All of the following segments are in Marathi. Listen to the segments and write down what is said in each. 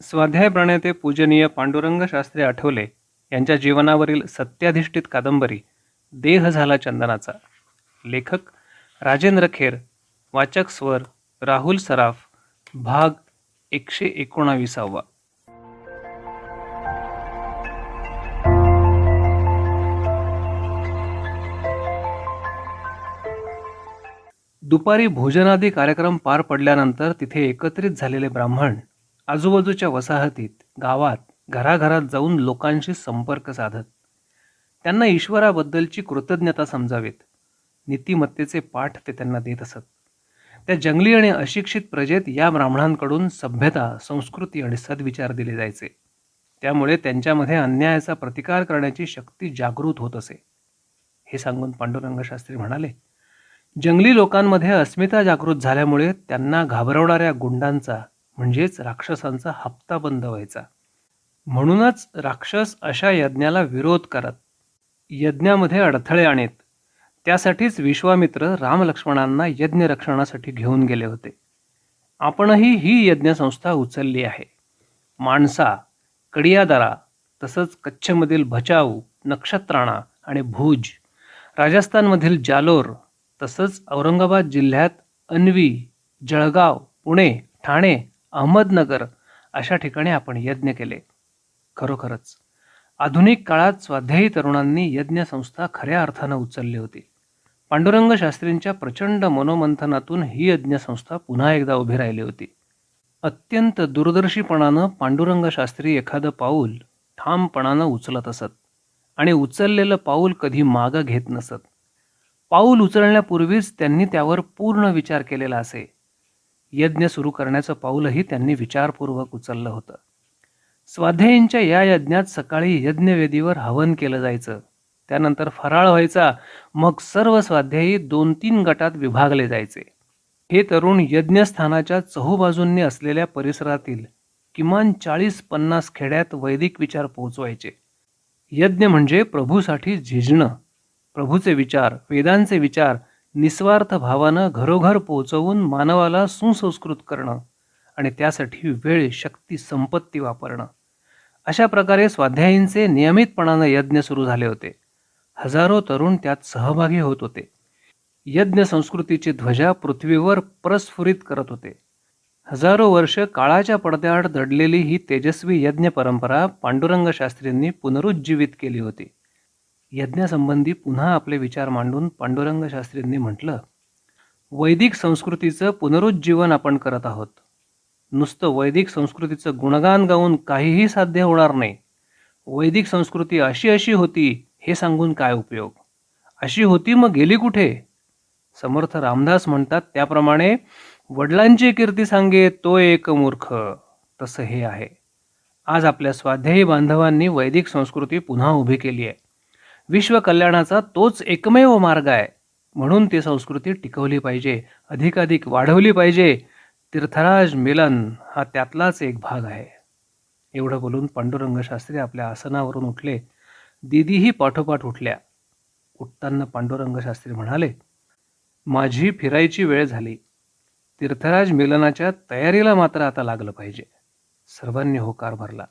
स्वाध्याय प्रणेते पूजनीय पांडुरंग शास्त्री आठवले यांच्या जीवनावरील सत्याधिष्ठित कादंबरी देह झाला चंदनाचा. लेखक राजेंद्र खेर वाचक स्वर राहुल सराफ भाग एकशे एकोणाविसावा. दुपारी भोजनादी कार्यक्रम पार पडल्यानंतर तिथे एकत्रित झालेले ब्राह्मण आजूबाजूच्या वसाहतीत गावात घराघरात जाऊन लोकांशी संपर्क साधत. त्यांना ईश्वराबद्दलची कृतज्ञता समजावीत. नीतिमत्तेचे पाठ ते त्यांना देत असत. त्या जंगली आणि अशिक्षित प्रजेत या ब्राह्मणांकडून सभ्यता संस्कृती आणि सद्विचार दिले जायचे. त्यामुळे त्यांच्यामध्ये अन्यायाचा प्रतिकार करण्याची शक्ती जागृत होत असे. हे सांगून पांडुरंग शास्त्री म्हणाले जंगली लोकांमध्ये अस्मिता जागृत झाल्यामुळे त्यांना घाबरवणाऱ्या गुंडांचा म्हणजेच राक्षसांचा हप्ता बंद व्हायचा. म्हणूनच राक्षस अशा यज्ञाला विरोध करत यज्ञामध्ये अडथळे आणत. त्यासाठीच विश्वामित्र रामलक्ष्मणांना यज्ञ रक्षणासाठी घेऊन गेले होते. आपणही ही यज्ञसंस्था उचलली आहे. माणसा कडियादारा तसंच कच्छमधील भचाऊ नक्षत्राणा आणि भुज राजस्थानमधील जालोर तसंच औरंगाबाद जिल्ह्यात अन्वी जळगाव पुणे ठाणे अहमदनगर अशा ठिकाणी आपण यज्ञ केले. खरोखरच आधुनिक काळात स्वाध्यायी तरुणांनी यज्ञ संस्था खऱ्या अर्थानं उचलली होती. पांडुरंग शास्त्रींच्या प्रचंड मनोमंथनातून ही यज्ञ संस्था पुन्हा एकदा उभी राहिली होती. अत्यंत दूरदर्शीपणानं पांडुरंग शास्त्री एखादं पाऊल ठामपणानं उचलत असत आणि उचललेलं पाऊल कधी मागं घेत नसत. पाऊल उचलण्यापूर्वीच त्यांनी त्यावर पूर्ण विचार केलेला असे. यज्ञ सुरू करण्याचं पाऊलही त्यांनी विचारपूर्वक उचललं होतं. स्वाध्यायींच्या या यज्ञात सकाळी यज्ञवेदीवर हवन केलं जायचं. त्यानंतर फराळ व्हायचा. मग सर्व स्वाध्यायी दोन तीन गटात विभागले जायचे. हे तरुण यज्ञस्थानाच्या चहूबाजूंनी असलेल्या परिसरातील किमान चाळीस पन्नास खेड्यात वैदिक विचार पोहोचवायचे. यज्ञ म्हणजे प्रभूसाठी झिजणं. प्रभूचे विचार वेदांचे विचार निस्वार्थ भावानं घरोघर पोहोचवून मानवाला सुसंस्कृत करणं आणि त्यासाठी वेळ शक्ती संपत्ती वापरणं. अशा प्रकारे स्वाध्यायींचे नियमितपणानं यज्ञ सुरू झाले होते. हजारो तरुण त्यात सहभागी होत होते. यज्ञ संस्कृतीची ध्वजा पृथ्वीवर प्रस्फुरित करत होते. हजारो वर्ष काळाच्या पडद्याआड दडलेली ही तेजस्वी यज्ञ परंपरा पांडुरंग शास्त्रींनी पुनरुज्जीवित केली होती. यज्ञासंबंधी पुन्हा आपले विचार मांडून पांडुरंग शास्त्रींनी म्हटलं वैदिक संस्कृतीचं पुनरुज्जीवन आपण करत आहोत. नुसतं वैदिक संस्कृतीचं गुणगान गाऊन काहीही साध्य होणार नाही. वैदिक संस्कृती अशी अशी होती हे सांगून काय उपयोग? अशी होती मग गेली कुठे? समर्थ रामदास म्हणतात त्याप्रमाणे वडिलांची कीर्ती सांगे तो एक मूर्ख. तसं हे आहे. आज आपल्या स्वाध्यायी बांधवांनी वैदिक संस्कृती पुन्हा उभी केली आहे. विश्वकल्याणाचा तोच एकमेव मार्ग आहे. म्हणून ती संस्कृती टिकवली पाहिजे अधिकाधिक वाढवली पाहिजे. तीर्थराज मिलन हा त्यातलाच एक भाग आहे. एवढं बोलून पांडुरंग शास्त्री आपल्या आसनावरून उठले. दिदीही पाठोपाठ उठल्या. उठताना पांडुरंग शास्त्री म्हणाले माझी फिरायची वेळ झाली. तीर्थराज मिलनाच्या तयारीला मात्र आता लागलं पाहिजे. सर्वांनी होकार भरला.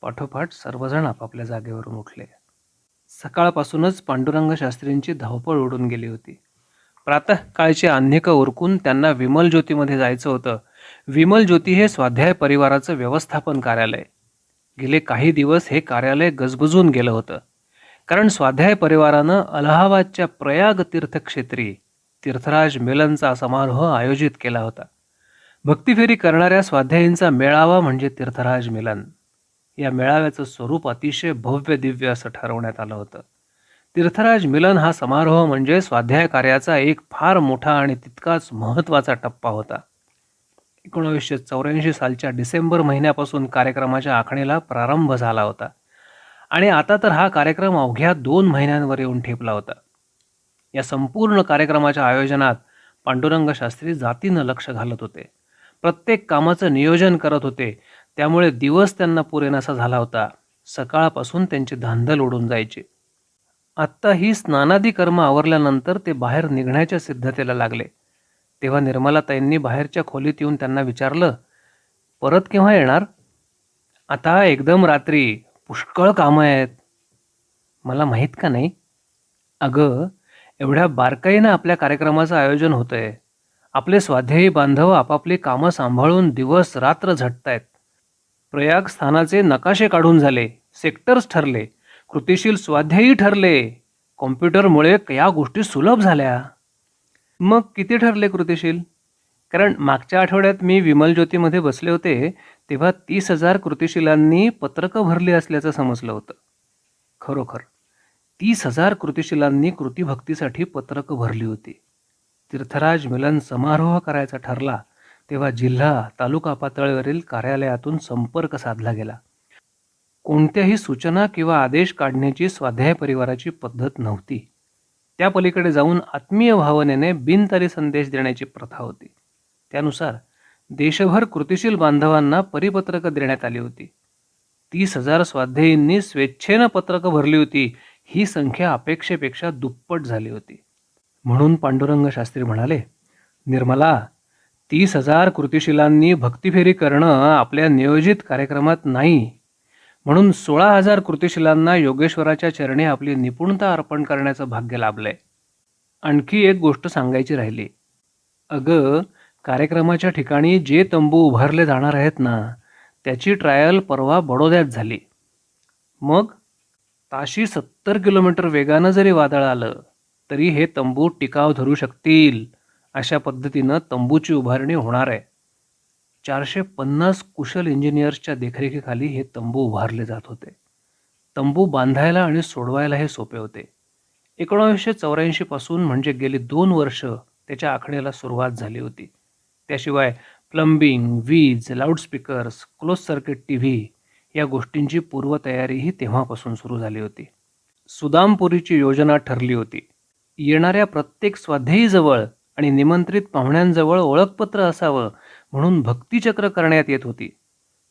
पाठोपाठ सर्वजण आपापल्या जागेवरून उठले. सकाळपासूनच पांडुरंग शास्त्रींची धावपळ उडून गेली होती. प्रातःकाळचे आन्हिक उरकून त्यांना विमल ज्योतीमध्ये जायचं होतं. विमल ज्योती हे स्वाध्याय परिवाराचं व्यवस्थापन कार्यालय. गेले काही दिवस हे कार्यालय गजबजून गेलं होतं. कारण स्वाध्याय परिवारानं अलाहाबादच्या प्रयाग तीर्थक्षेत्री तीर्थराज मिलनचा समारोह आयोजित केला होता. भक्तिफेरी करणाऱ्या स्वाध्यायींचा मेळावा म्हणजे तीर्थराज मिलन. या मेळाव्याचं स्वरूप अतिशय भव्य दिव्य असं ठरवण्यात आलं होतं. तीर्थराज मिलन हा समारोह म्हणजे स्वाध्याय कार्याचा एक फार मोठा आणि तितकाच महत्त्वाचा टप्पा होता. एकोणावीसशे चौऱ्याऐंशी सालच्या डिसेंबर महिन्यापासून कार्यक्रमाच्या आखणीला प्रारंभ झाला होता. आणि आता तर हा कार्यक्रम अवघ्या दोन महिन्यांवर येऊन ठेपला होता. या संपूर्ण कार्यक्रमाच्या आयोजनात पांडुरंग शास्त्री जातीनं लक्ष घालत होते. प्रत्येक कामाचं नियोजन करत होते. त्यामुळे दिवस त्यांना पुरेनासा झाला होता. सकाळपासून त्यांची धांदल उडून जायची. आत्ता ही स्नानादी कर्म आवरल्यानंतर ते बाहेर निघण्याच्या सिद्धतेला लागले. तेव्हा निर्मलाताईंनी बाहेरच्या खोलीत येऊन त्यांना विचारलं परत केव्हा येणार? आता एकदम रात्री. पुष्कळ कामं आहेत. मला माहीत का नाही? अगं एवढ्या बारकाईनं आपल्या कार्यक्रमाचं आयोजन होतंय. आपले स्वाध्यायी बांधव आपापली कामं सांभाळून दिवस रात्र झटतायत. प्रयाग स्थानाचे नकाशे काढून झाले. सेक्टर्स ठरले. कृतिशील स्वाध्यायी ठरले. कॉम्प्युटरमुळे या गोष्टी सुलभ झाल्या. मग किती ठरले कृतिशील? कारण मागच्या आठवड्यात मी विमल ज्योतीमध्ये बसले होते तेव्हा तीस हजार कृतिशीलांनी पत्रकं भरली असल्याचं समजलं होतं. खरोखर तीस हजार कृतिशीलांनी कृतीभक्तीसाठी पत्रकं भरली होती. तीर्थराज मिलन समारोह करायचा ठरला. तेव्हा जिल्हा तालुका पातळीवरील कार्यालयातून संपर्क साधला गेला. कोणत्याही सूचना किंवा आदेश काढण्याची स्वाध्याय परिवाराची पद्धत नव्हती. त्या पलीकडे जाऊन आत्मीय भावनेने बिनतारी संदेश देण्याची प्रथा होती. त्यानुसार देशभर कृतिशील बांधवांना परिपत्रकं देण्यात आली होती. तीस हजार स्वाध्यायींनी स्वेच्छेनं पत्रकं भरली होती ही संख्या अपेक्षेपेक्षा दुप्पट झाली होती. म्हणून पांडुरंग शास्त्री म्हणाले निर्मला तीस हजार कृतिशीलांनी भक्तिफेरी करणं आपल्या नियोजित कार्यक्रमात नाही. म्हणून सोळा हजार कृतिशीलांना योगेश्वराच्या चरणी आपली निपुणता अर्पण करण्याचं भाग्य लाभलंय. आणखी एक गोष्ट सांगायची राहिली. अगं कार्यक्रमाच्या ठिकाणी जे तंबू उभारले जाणार आहेत ना त्याची ट्रायल परवा बडोद्यात झाली. मग? ताशी सत्तर किलोमीटर वेगानं जरी वादळ आलं तरी हे तंबू टिकाव धरू शकतील. अशा पद्धतीनं तंबूची उभारणी होणार आहे. चारशे पन्नास कुशल इंजिनियर्सच्या देखरेखीखाली हे तंबू उभारले जात होते. तंबू बांधायला आणि सोडवायला हे सोपे होते. एकोणावीसशे चौऱ्याऐंशी पासून म्हणजे गेली दोन वर्ष त्याच्या आखणीला सुरुवात झाली होती. त्याशिवाय प्लंबिंग वीज loudspeakers close circuit T V या गोष्टींची पूर्वतयारीही तेव्हापासून सुरू झाली होती. सुदामपुरीची योजना ठरली होती. येणाऱ्या प्रत्येक स्वाध्यायीजवळ आणि निमंत्रित पाहुण्यांजवळ ओळखपत्र असावं म्हणून भक्तिचक्र करण्यात येत होती.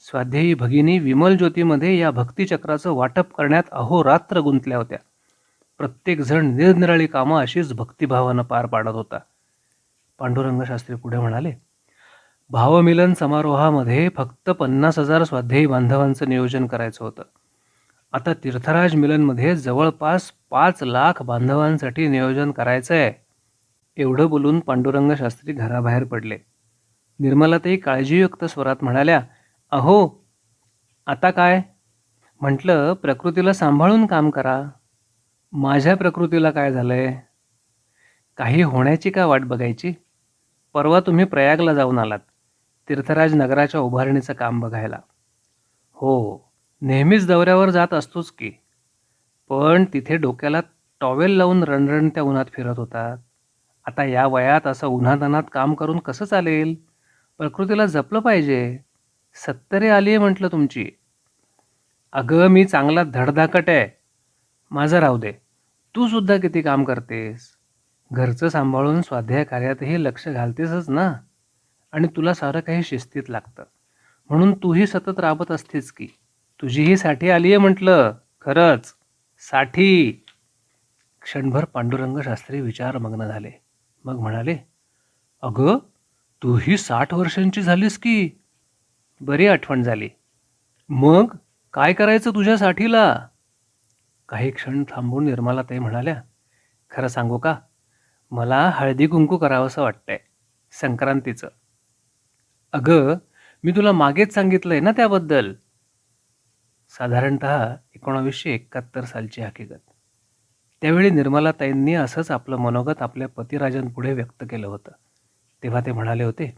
स्वाध्यायी भगिनी विमल ज्योतीमध्ये या भक्तिचक्राचं वाटप करण्यात अहोरात्र गुंतल्या होत्या. प्रत्येकजण निरनिराळी कामं अशीच भक्तिभावानं पार पाडत होता. पांडुरंग शास्त्री पुढे म्हणाले भावमिलन समारोहामध्ये फक्त पन्नास हजार स्वाध्यायी बांधवांचं नियोजन करायचं होतं. आता तीर्थराज मिलनमध्ये जवळपास पाच लाख बांधवांसाठी नियोजन करायचं आहे एवढं बोलून पांडुरंग शास्त्री घराबाहेर पडले. निर्मलाताई काळजीयुक्त स्वरात म्हणाल्या अहो आता काय? म्हटलं प्रकृतीला सांभाळून काम करा. माझ्या प्रकृतीला काय झालंय? काही होण्याची का वाट बघायची? परवा तुम्ही प्रयागला जाऊन आलात तीर्थराज नगराच्या उभारणीचं काम बघायला. हो नेहमीच दौऱ्यावर जात असतोच की. पण तिथे डोक्याला टॉवेल लावून रणरणत्या उन्हात फिरत होतात. आता या वयात असं उन्हातानात काम करून कसं चालेल? प्रकृतीला जपलं पाहिजे. सत्तरे आली आहे म्हटलं तुमची. अगं मी चांगला धडधाकट आहे. माझं राहू दे. तू सुद्धा किती काम करतेस? घरचं सांभाळून स्वाध्याय कार्यातही लक्ष घालतेसच ना? आणि तुला सारं काही शिस्तीत लागतं. म्हणून तूही सतत राबत असतेस की. तुझीही साठी आली आहे म्हटलं. खरंच. साठी. क्षणभर पांडुरंग शास्त्री विचारमग्न झाले. मग म्हणाले अगं तूही साठ वर्षांची झालीस की. बरी आठवण झाली. मग काय करायचं तुझ्या साठीला? काही क्षण थांबून निर्मलाताई म्हणाल्या खरं सांगू का? मला हळदी कुंकू करावंसं वाटतंय संक्रांतीचं. अगं मी तुला मागेच सांगितलंय ना त्याबद्दल. साधारणत एकोणावीसशे एकाहत्तर सालची हकीकत. त्यावेळी निर्मलाताईंनी असंच आपलं मनोगत आपल्या पतिराजांपुढे व्यक्त केलं होतं. तेव्हा ते म्हणाले होते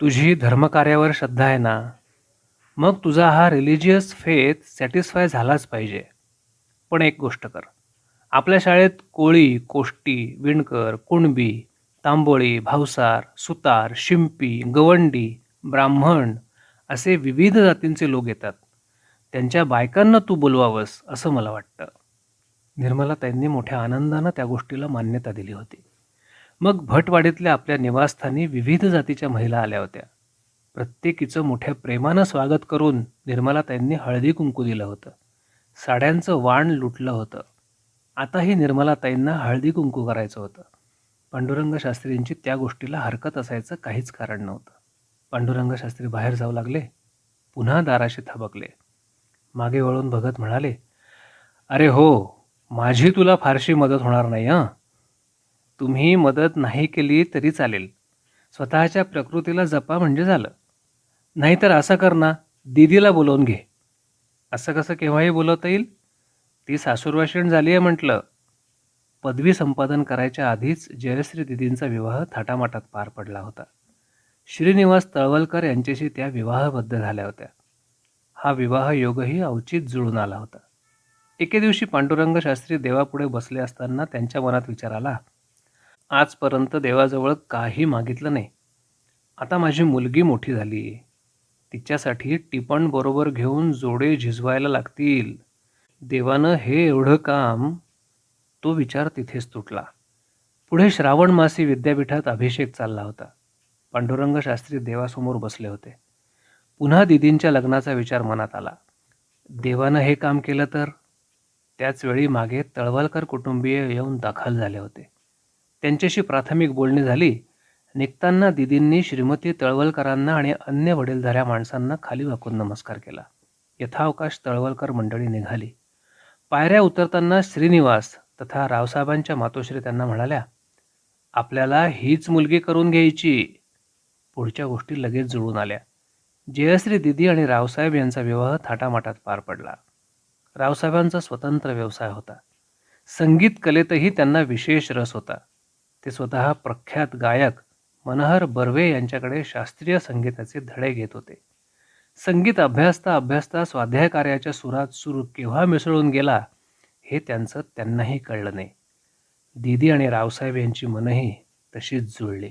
तुझी धर्मकार्यावर श्रद्धा आहे ना? मग तुझा हा रिलिजियस फेथ सॅटिस्फाय झालाच पाहिजे. पण एक गोष्ट कर. आपल्या शाळेत कोळी कोष्टी विणकर कुणबी तांबोळी भावसार सुतार शिंपी गवंडी ब्राह्मण असे विविध जातींचे लोक येतात. त्यांच्या बायकांना तू बोलवावंस असं मला वाटतं. निर्मला मोठ्या आनंदानं त्या गोष्टीला मान्यता दिली होती. मग भटवाडीतल्या आपल्या निवासस्थानी विविध जातीच्या महिला आल्या होत्या. प्रत्येकीचं मोठ्या प्रेमानं स्वागत करून निर्मला त्यांनी हळदी कुंकू दिलं होतं. साड्यांचं वाण लुटलं होतं. आताही निर्मलाताईंना हळदी कुंकू करायचं होतं. पांडुरंग शास्त्रींची त्या गोष्टीला हरकत असायचं काहीच कारण नव्हतं. पांडुरंग शास्त्री बाहेर जाऊ लागले. पुन्हा दाराशी थबकले. मागे वळून भगत म्हणाले अरे हो माझी तुला फारशी मदत होणार नाही हं. तुम्ही मदत नाही केली तरी चालेल. स्वतःच्या प्रकृतीला जपा म्हणजे झालं. नाहीतर असं कर ना दीदीला बोलवून घे. असं कसं केव्हाही बोलवता येईल? ती सासूरवाशीण झाली आहे म्हटलं. पदवी संपादन करायच्या आधीच जयश्री दिदींचा विवाह थाटामाटात पार पडला होता. श्रीनिवास तळवलकर यांच्याशी त्या विवाहबद्ध झाल्या होत्या. हा विवाह योगही अवचित जुळून आला होता. एके दिवशी पांडुरंग शास्त्री देवापुढे बसले असताना त्यांच्या मनात विचार आला. आजपर्यंत देवाजवळ काही मागितलं नाही. आता माझी मुलगी मोठी झाली. तिच्यासाठी टिपण बरोबर घेऊन जोडे झिजवायला लागतील. देवानं हे एवढं काम तो विचार तिथेच तुटला. पुढे श्रावण मासी विद्यापीठात अभिषेक चालला होता. पांडुरंग शास्त्री देवासमोर बसले होते. पुन्हा दिदींच्या लग्नाचा विचार मनात आला. देवानं हे काम केलं तर? त्याचवेळी मागे तळवलकर कुटुंबीय येऊन दाखल झाले होते. त्यांच्याशी प्राथमिक बोलणी झाली. निघताना दिदींनी श्रीमती तळवलकरांना आणि अन्य वडीलधाऱ्या माणसांना खाली वाकून नमस्कार केला. यथावकाश तळवलकर मंडळी निघाली. पायऱ्या उतरताना श्रीनिवास तथा रावसाहेबांच्या मातोश्री त्यांना म्हणाल्या आपल्याला हीच मुलगी करून घ्यायची. पुढच्या गोष्टी लगेच जुळून आल्या. जयश्री दिदी आणि रावसाहेब यांचा विवाह थाटामाटात पार पडला. रावसाहेबांचा स्वतंत्र व्यवसाय होता. संगीत कलेतही त्यांना विशेष रस होता. ते स्वतः प्रख्यात गायक मनोहर बर्वे यांच्याकडे शास्त्रीय संगीताचे धडे घेत होते. संगीत अभ्यासता अभ्यासता स्वाध्याय कार्याच्या सुरात सुरू केव्हा मिसळून गेला हे त्यांचं त्यांनाही कळलं नाही. दीदी आणि रावसाहेब यांची मनही तशीच जुळली.